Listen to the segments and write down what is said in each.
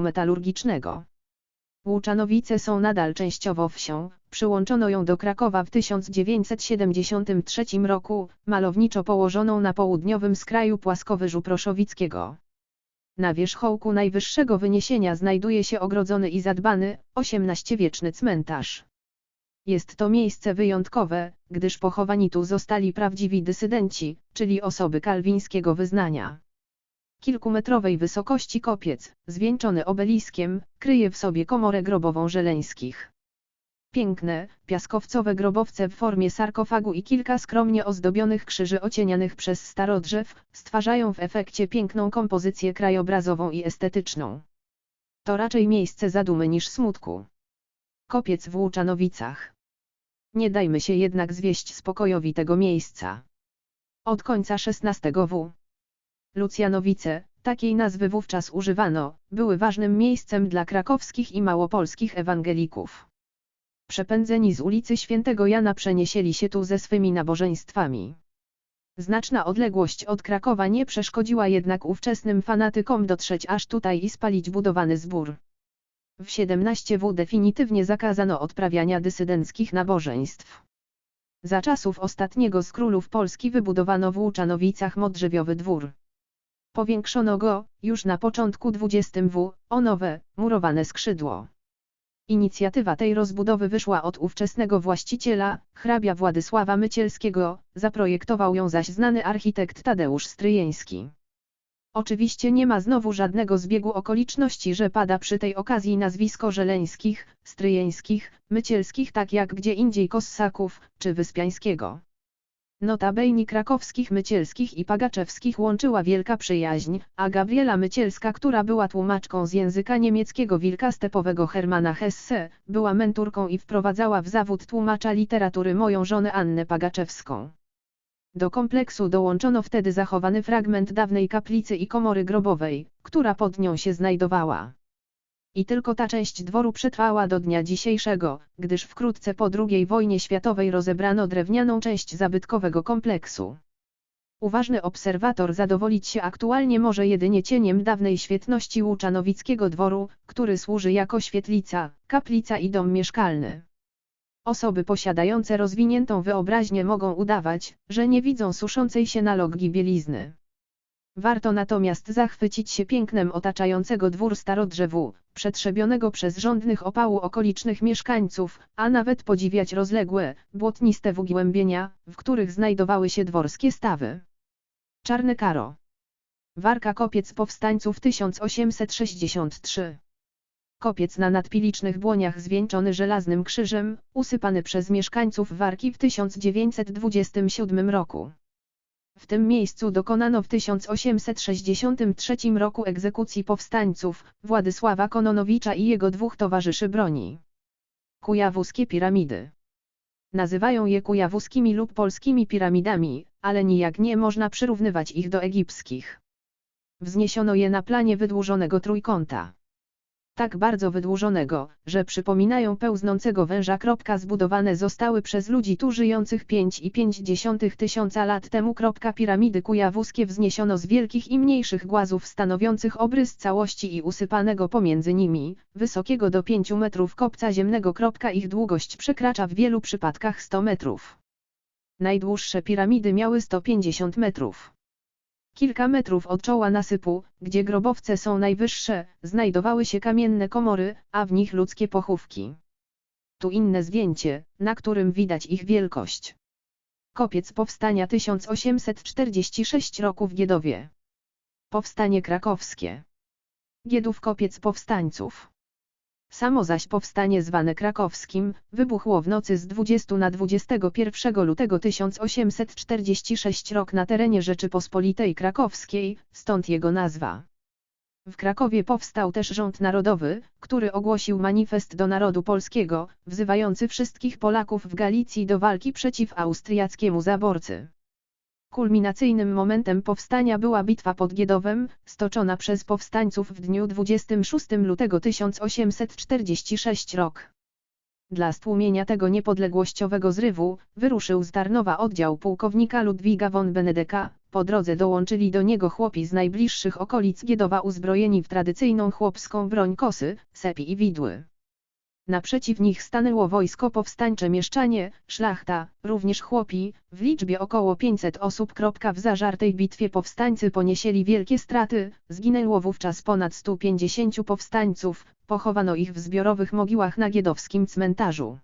metalurgicznego. Łuczanowice są nadal częściowo wsią, przyłączono ją do Krakowa w 1973 roku, malowniczo położoną na południowym skraju płaskowyżu Proszowickiego. Na wierzchołku najwyższego wyniesienia znajduje się ogrodzony i zadbany, XVIII-wieczny cmentarz. Jest to miejsce wyjątkowe, gdyż pochowani tu zostali prawdziwi dysydenci, czyli osoby kalwińskiego wyznania. Kilkumetrowej wysokości kopiec, zwieńczony obeliskiem, kryje w sobie komorę grobową żeleńskich. Piękne, piaskowcowe grobowce w formie sarkofagu i kilka skromnie ozdobionych krzyży ocienianych przez starodrzew, stwarzają w efekcie piękną kompozycję krajobrazową i estetyczną. To raczej miejsce zadumy niż smutku. Kopiec w Łuczanowicach. Nie dajmy się jednak zwieść spokojowi tego miejsca. Od końca XVI w. Lucjanowice, takiej nazwy wówczas używano, były ważnym miejscem dla krakowskich i małopolskich ewangelików. Przepędzeni z ulicy Świętego Jana przeniesieli się tu ze swymi nabożeństwami. Znaczna odległość od Krakowa nie przeszkodziła jednak ówczesnym fanatykom dotrzeć aż tutaj i spalić budowany zbór. W 17w definitywnie zakazano odprawiania dysydenckich nabożeństw. Za czasów ostatniego z królów Polski wybudowano w Łuczanowicach modrzewiowy dwór. Powiększono go, już na początku XX w, o nowe, murowane skrzydło. Inicjatywa tej rozbudowy wyszła od ówczesnego właściciela, hrabia Władysława Mycielskiego, zaprojektował ją zaś znany architekt Tadeusz Stryjeński. Oczywiście nie ma znowu żadnego zbiegu okoliczności, że pada przy tej okazji nazwisko Żeleńskich, Stryjeńskich, Mycielskich tak jak gdzie indziej Kossaków, czy Wyspiańskiego. Notabene krakowskich Mycielskich i Pagaczewskich łączyła wielka przyjaźń, a Gabriela Mycielska, która była tłumaczką z języka niemieckiego wilka stepowego Hermana Hesse, była menturką i wprowadzała w zawód tłumacza literatury moją żonę Annę Pagaczewską. Do kompleksu dołączono wtedy zachowany fragment dawnej kaplicy i komory grobowej, która pod nią się znajdowała. I tylko ta część dworu przetrwała do dnia dzisiejszego, gdyż wkrótce po II wojnie światowej rozebrano drewnianą część zabytkowego kompleksu. Uważny obserwator zadowolić się aktualnie może jedynie cieniem dawnej świetności Łuczanowickiego dworu, który służy jako świetlica, kaplica i dom mieszkalny. Osoby posiadające rozwiniętą wyobraźnię mogą udawać, że nie widzą suszącej się na logii bielizny. Warto natomiast zachwycić się pięknem otaczającego dwór starodrzewu, przetrzebionego przez rządnych opału okolicznych mieszkańców, a nawet podziwiać rozległe, błotniste wgłębienia, w których znajdowały się dworskie stawy. Czarne Karo. Warka Kopiec Powstańców 1863 Kopiec na nadpilicznych błoniach zwieńczony żelaznym krzyżem, usypany przez mieszkańców Warki w 1927 roku. W tym miejscu dokonano w 1863 roku egzekucji powstańców, Władysława Kononowicza i jego dwóch towarzyszy broni. Kujawuskie piramidy. Nazywają je kujawuskimi lub polskimi piramidami, ale nijak nie można przyrównywać ich do egipskich. Wzniesiono je na planie wydłużonego trójkąta tak bardzo wydłużonego, że przypominają pełznącego węża. Zbudowane zostały przez ludzi tu żyjących 5,5 tysiąca lat temu. Piramidy kujawuskie wzniesiono z wielkich i mniejszych głazów stanowiących obrys całości i usypanego pomiędzy nimi, wysokiego do 5 metrów kopca ziemnego. Ich długość przekracza w wielu przypadkach 100 metrów. Najdłuższe piramidy miały 150 metrów. Kilka metrów od czoła nasypu, gdzie grobowce są najwyższe, znajdowały się kamienne komory, a w nich ludzkie pochówki. Tu inne zdjęcie, na którym widać ich wielkość. Kopiec powstania 1846 roku w Giedowie. Powstanie krakowskie. Giedów kopiec powstańców. Samo zaś powstanie zwane krakowskim, wybuchło w nocy z 20 na 21 lutego 1846 rok na terenie Rzeczypospolitej Krakowskiej, stąd jego nazwa. W Krakowie powstał też rząd narodowy, który ogłosił manifest do narodu polskiego, wzywający wszystkich Polaków w Galicji do walki przeciw austriackiemu zaborcy. Kulminacyjnym momentem powstania była bitwa pod Giedowem, stoczona przez powstańców w dniu 26 lutego 1846 rok. Dla stłumienia tego niepodległościowego zrywu, wyruszył z Tarnowa oddział pułkownika Ludwiga von Benedeka, po drodze dołączyli do niego chłopi z najbliższych okolic Giedowa uzbrojeni w tradycyjną chłopską broń kosy, sepi i widły. Naprzeciw nich stanęło wojsko powstańcze mieszczanie, szlachta, również chłopi, w liczbie około 500 osób. W zażartej bitwie powstańcy ponieśli wielkie straty, zginęło wówczas ponad 150 powstańców, pochowano ich w zbiorowych mogiłach na giedowskim cmentarzu.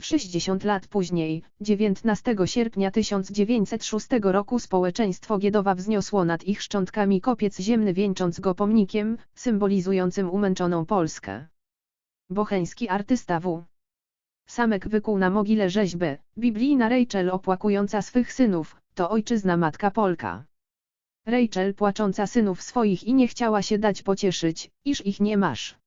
60 lat później, 19 sierpnia 1906 roku społeczeństwo Giedowa wzniosło nad ich szczątkami kopiec ziemny wieńcząc go pomnikiem, symbolizującym umęczoną Polskę. Bocheński artysta W. Samek wykuł na mogile rzeźbę, biblijna Rachel opłakująca swych synów, to ojczyzna matka Polka. Rachel płacząca synów swoich i nie chciała się dać pocieszyć, iż ich nie masz.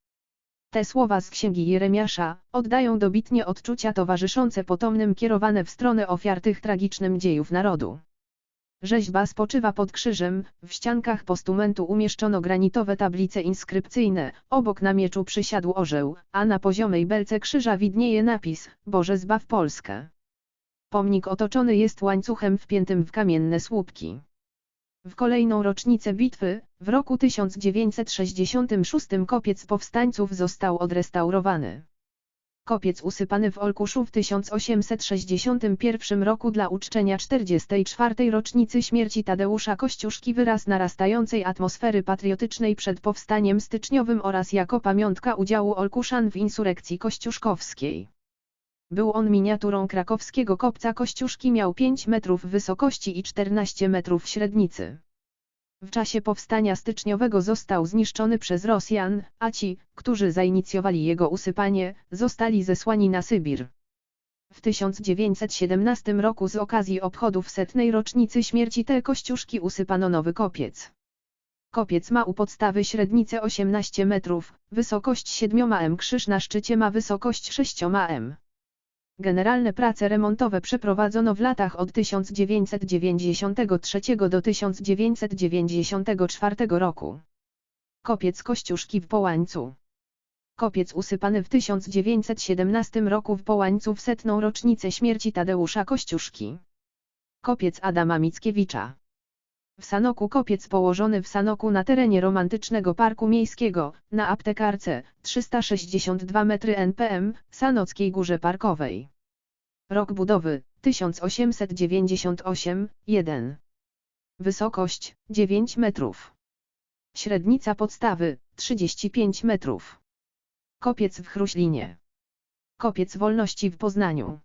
Te słowa z księgi Jeremiasza oddają dobitnie odczucia towarzyszące potomnym kierowane w stronę ofiar tych tragicznym dziejów narodu. Rzeźba spoczywa pod krzyżem, w ściankach postumentu umieszczono granitowe tablice inskrypcyjne, obok na mieczu przysiadł orzeł, a na poziomej belce krzyża widnieje napis Boże zbaw Polskę. Pomnik otoczony jest łańcuchem wpiętym w kamienne słupki. W kolejną rocznicę bitwy, w roku 1966 kopiec powstańców został odrestaurowany. Kopiec usypany w Olkuszu w 1861 roku dla uczczenia 44. rocznicy śmierci Tadeusza Kościuszki wyraz narastającej atmosfery patriotycznej przed powstaniem styczniowym oraz jako pamiątka udziału Olkuszan w insurekcji kościuszkowskiej. Był on miniaturą krakowskiego kopca Kościuszki miał 5 metrów wysokości i 14 metrów średnicy. W czasie powstania styczniowego został zniszczony przez Rosjan, a ci, którzy zainicjowali jego usypanie, zostali zesłani na Sybir. W 1917 roku z okazji obchodów setnej rocznicy śmierci tej kościuszki usypano nowy kopiec. Kopiec ma u podstawy średnicę 18 metrów, wysokość 7 m. Krzyż na szczycie ma wysokość 6 m. Generalne prace remontowe przeprowadzono w latach od 1993 do 1994 roku. Kopiec Kościuszki w Połańcu Kopiec usypany w 1917 roku w Połańcu w setną rocznicę śmierci Tadeusza Kościuszki. Kopiec Adama Mickiewicza w Sanoku kopiec położony w Sanoku na terenie romantycznego parku miejskiego, na aptekarce, 362 metry NPM, Sanockiej Górze Parkowej. Rok budowy, 1898, 1. Wysokość, 9 metrów. Średnica podstawy, 35 metrów. Kopiec w Chruślinie. Kopiec Wolności w Poznaniu.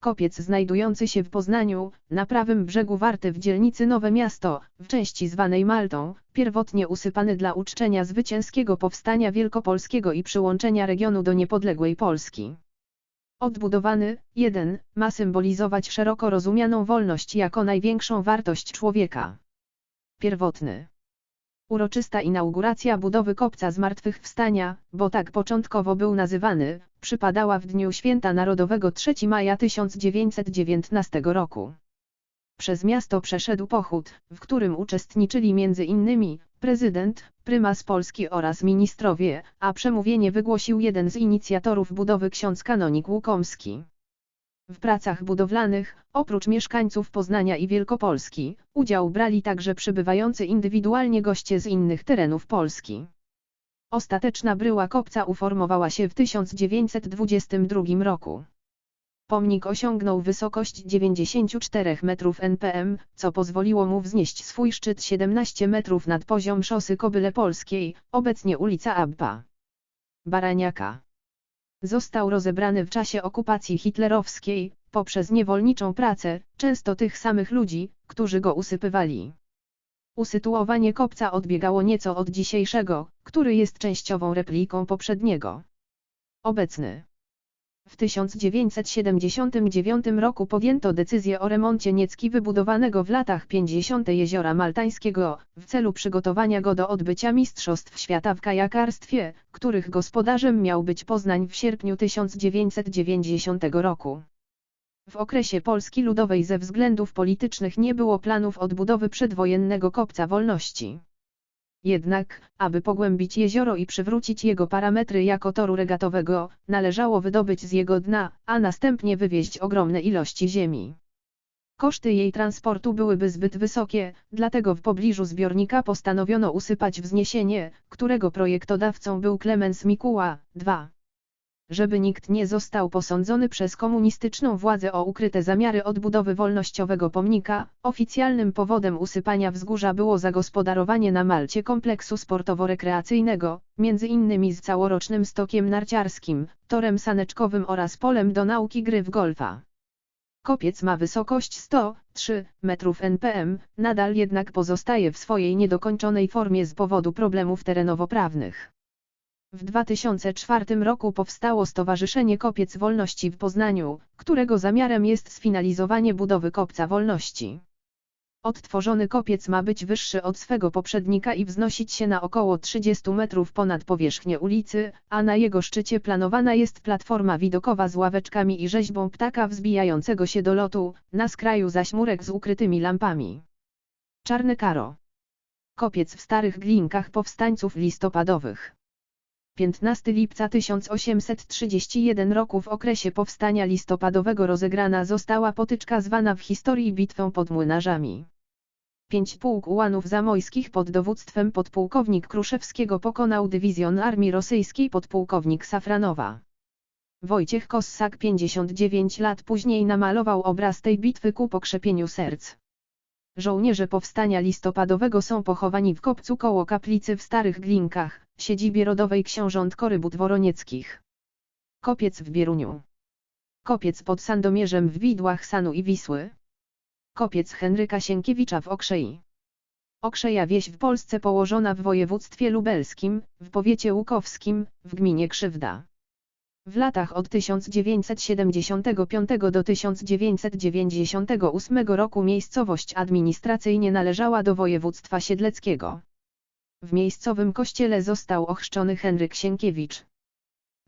Kopiec znajdujący się w Poznaniu, na prawym brzegu Warty w dzielnicy Nowe Miasto, w części zwanej Maltą, pierwotnie usypany dla uczczenia zwycięskiego powstania wielkopolskiego i przyłączenia regionu do niepodległej Polski. Odbudowany, 1, ma symbolizować szeroko rozumianą wolność jako największą wartość człowieka. Pierwotny Uroczysta inauguracja budowy kopca Zmartwychwstania, bo tak początkowo był nazywany, przypadała w dniu Święta Narodowego 3 maja 1919 roku. Przez miasto przeszedł pochód, w którym uczestniczyli m.in. prezydent, prymas Polski oraz ministrowie, a przemówienie wygłosił jeden z inicjatorów budowy ksiądz kanonik Łukomski. W pracach budowlanych, oprócz mieszkańców Poznania i Wielkopolski, udział brali także przybywający indywidualnie goście z innych terenów Polski. Ostateczna bryła kopca uformowała się w 1922 roku. Pomnik osiągnął wysokość 94 metrów NPM, co pozwoliło mu wznieść swój szczyt 17 metrów nad poziom szosy Kobyle Polskiej, obecnie ulica Abba. Baraniaka. Został rozebrany w czasie okupacji hitlerowskiej, poprzez niewolniczą pracę, często tych samych ludzi, którzy go usypywali. Usytuowanie kopca odbiegało nieco od dzisiejszego, który jest częściową repliką poprzedniego. Obecny. W 1979 roku podjęto decyzję o remoncie niecki wybudowanego w latach 50. jeziora Maltańskiego, w celu przygotowania go do odbycia Mistrzostw Świata w kajakarstwie, których gospodarzem miał być Poznań w sierpniu 1990 roku. W okresie Polski Ludowej ze względów politycznych nie było planów odbudowy przedwojennego kopca wolności. Jednak, aby pogłębić jezioro i przywrócić jego parametry jako toru regatowego, należało wydobyć z jego dna, a następnie wywieźć ogromne ilości ziemi. Koszty jej transportu byłyby zbyt wysokie, dlatego w pobliżu zbiornika postanowiono usypać wzniesienie, którego projektodawcą był Klemens Mikuła. 2. Żeby nikt nie został posądzony przez komunistyczną władzę o ukryte zamiary odbudowy wolnościowego pomnika, oficjalnym powodem usypania wzgórza było zagospodarowanie na Malcie kompleksu sportowo-rekreacyjnego, między innymi z całorocznym stokiem narciarskim, torem saneczkowym oraz polem do nauki gry w golfa. Kopiec ma wysokość 103 metrów NPM, nadal jednak pozostaje w swojej niedokończonej formie z powodu problemów terenowo-prawnych. W 2004 roku powstało Stowarzyszenie Kopiec Wolności w Poznaniu, którego zamiarem jest sfinalizowanie budowy Kopca Wolności. Odtworzony kopiec ma być wyższy od swego poprzednika i wznosić się na około 30 metrów ponad powierzchnię ulicy, a na jego szczycie planowana jest platforma widokowa z ławeczkami i rzeźbą ptaka wzbijającego się do lotu, na skraju zaś murek z ukrytymi lampami. Czarny Karo. Kopiec w starych glinkach powstańców listopadowych. 15 lipca 1831 roku w okresie powstania listopadowego rozegrana została potyczka zwana w historii bitwą pod młynarzami. Pięć pułk ułanów zamojskich pod dowództwem podpułkownik Kruszewskiego pokonał dywizjon armii rosyjskiej podpułkownik Safranowa. Wojciech Kossak 59 lat później namalował obraz tej bitwy ku pokrzepieniu serc. Żołnierze powstania listopadowego są pochowani w kopcu koło kaplicy w Starych Glinkach, siedzibie rodowej książąt Korybut Woronieckich. Kopiec w Bieruniu. Kopiec pod Sandomierzem w Widłach Sanu i Wisły. Kopiec Henryka Sienkiewicza w Okrzei. Okrzeja wieś w Polsce położona w województwie lubelskim, w powiecie łukowskim, w gminie Krzywda. W latach od 1975 do 1998 roku miejscowość administracyjnie należała do województwa siedleckiego. W miejscowym kościele został ochrzczony Henryk Sienkiewicz.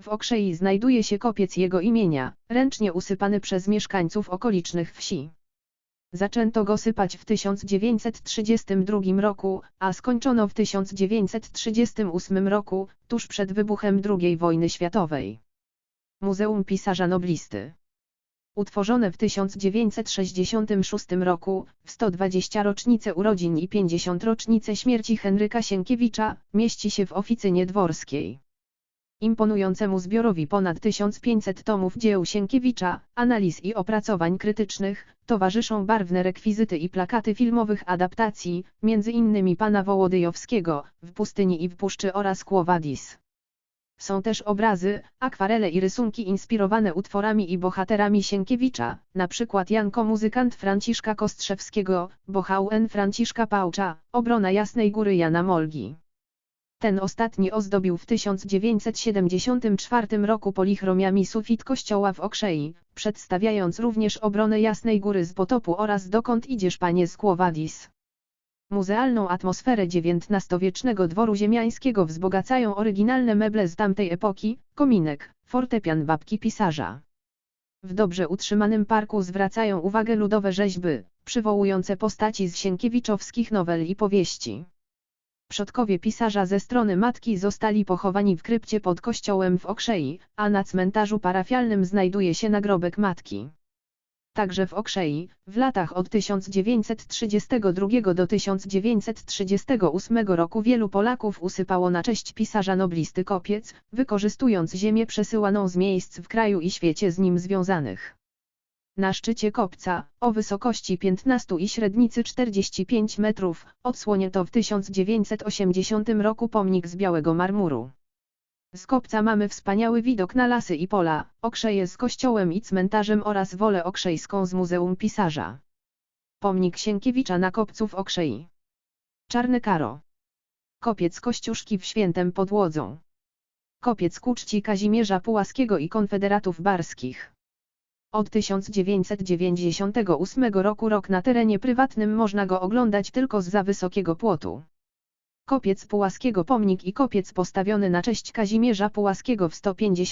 W Okrzei znajduje się kopiec jego imienia, ręcznie usypany przez mieszkańców okolicznych wsi. Zaczęto go sypać w 1932 roku, a skończono w 1938 roku, tuż przed wybuchem II wojny światowej. Muzeum Pisarza Noblisty. Utworzone w 1966 roku, w 120 rocznicę urodzin i 50 rocznicę śmierci Henryka Sienkiewicza, mieści się w oficynie dworskiej. Imponującemu zbiorowi ponad 1500 tomów dzieł Sienkiewicza, analiz i opracowań krytycznych, towarzyszą barwne rekwizyty i plakaty filmowych adaptacji, m.in. Pana Wołodyjowskiego, W pustyni i w puszczy oraz Quo Vadis. Są też obrazy, akwarele i rysunki inspirowane utworami i bohaterami Sienkiewicza, np. Janko muzykant Franciszka Kostrzewskiego, Bohał Franciszka Pałcza, Obrona Jasnej Góry Jana Molgi. Ten ostatni ozdobił w 1974 roku polichromiami sufit kościoła w Okrzei, przedstawiając również obronę Jasnej Góry z potopu oraz Dokąd idziesz panie z Quo Vadis. Muzealną atmosferę XIX-wiecznego dworu ziemiańskiego wzbogacają oryginalne meble z tamtej epoki, kominek, fortepian babki pisarza. W dobrze utrzymanym parku zwracają uwagę ludowe rzeźby, przywołujące postaci z sienkiewiczowskich nowel i powieści. Przodkowie pisarza ze strony matki zostali pochowani w krypcie pod kościołem w Okrzei, a na cmentarzu parafialnym znajduje się nagrobek matki. Także w Okrzei, w latach od 1932 do 1938 roku wielu Polaków usypało na cześć pisarza noblisty kopiec, wykorzystując ziemię przesyłaną z miejsc w kraju i świecie z nim związanych. Na szczycie kopca, o wysokości 15 i średnicy 45 metrów, odsłonięto w 1980 roku pomnik z białego marmuru. Z kopca mamy wspaniały widok na lasy i pola, okrzeje z kościołem i cmentarzem oraz wolę okrzejską z Muzeum Pisarza. Pomnik Sienkiewicza na kopcu w Okrzei. Czarny Karo. Kopiec Kościuszki w Świętem pod Łodzą. Kopiec ku czci Kazimierza Pułaskiego i Konfederatów Barskich. Od 1998 roku rok na terenie prywatnym można go oglądać tylko z za wysokiego płotu. Kopiec Pułaskiego Pomnik i kopiec postawiony na cześć Kazimierza Pułaskiego w 150